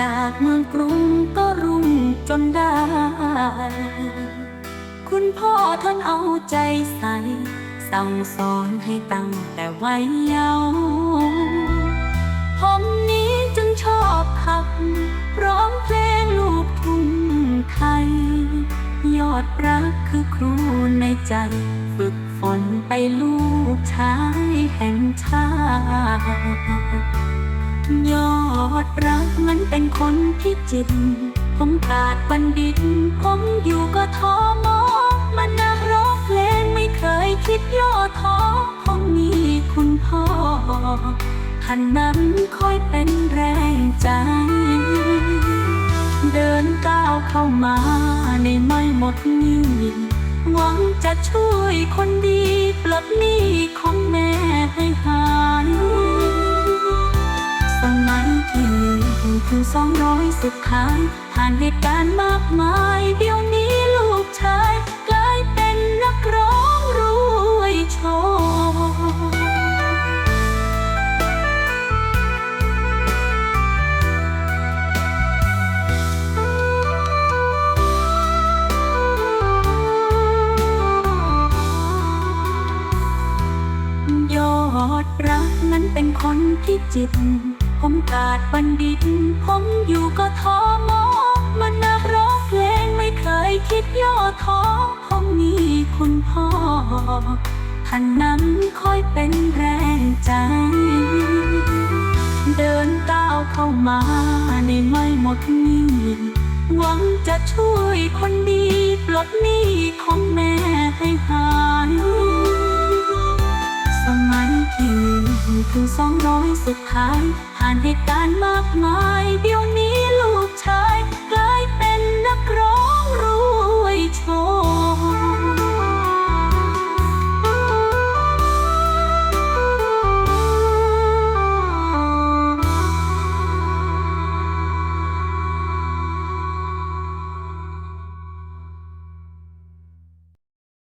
จากเมืองกรุงก็รุ่งจนได้ คุณพ่อท่านเอาใจใส่สั่งสอนให้ตั้งแต่วัยเยาว์ผมนี้จึงชอบพักร้องเพลงลูกทุ่งไทย ยอดรักคือครูในใจ ฝึกฝนไปลูกชายแห่งชาติ อดรักมันเป็นคนพิจิต ผมกาดบัณฑิต ผมอยู่ก็ท้อมอมันนักร้องเพลงไม่เคยคิดย่อท้อผมมีคุณพ่อท่านนั้นคอยเป็นแรงใจ เดินก้าวเข้ามาในไม่หมดนี้หวังจะช่วยคนดีปลดหนี้ของแม่ ถึงสองร้อยสุดท้ายผ่านเหตุการณ์มากมาย เดี๋ยวนี้ลูกชายกลายเป็นนักร้องรวยโชว์ยอดรักนั้นเป็นคนที่จิต ผมกาดบัณฑิต ผมอยู่ก็ท้อมอมันนักร้องเพลงไม่เคยคิดย่อท้อผมมีคุณพ่อท่านนั้นคอยเป็นแรงใจ เดินก้าวเข้ามาในไม่หมดนี้หวังจะช่วยคนดีปลดหนี้ของแม่ให้หายสมัยที่หนึ่งถึงสองร้อยสุดท้ายานเหตุการณ์มากมายเดี๋ยวนี้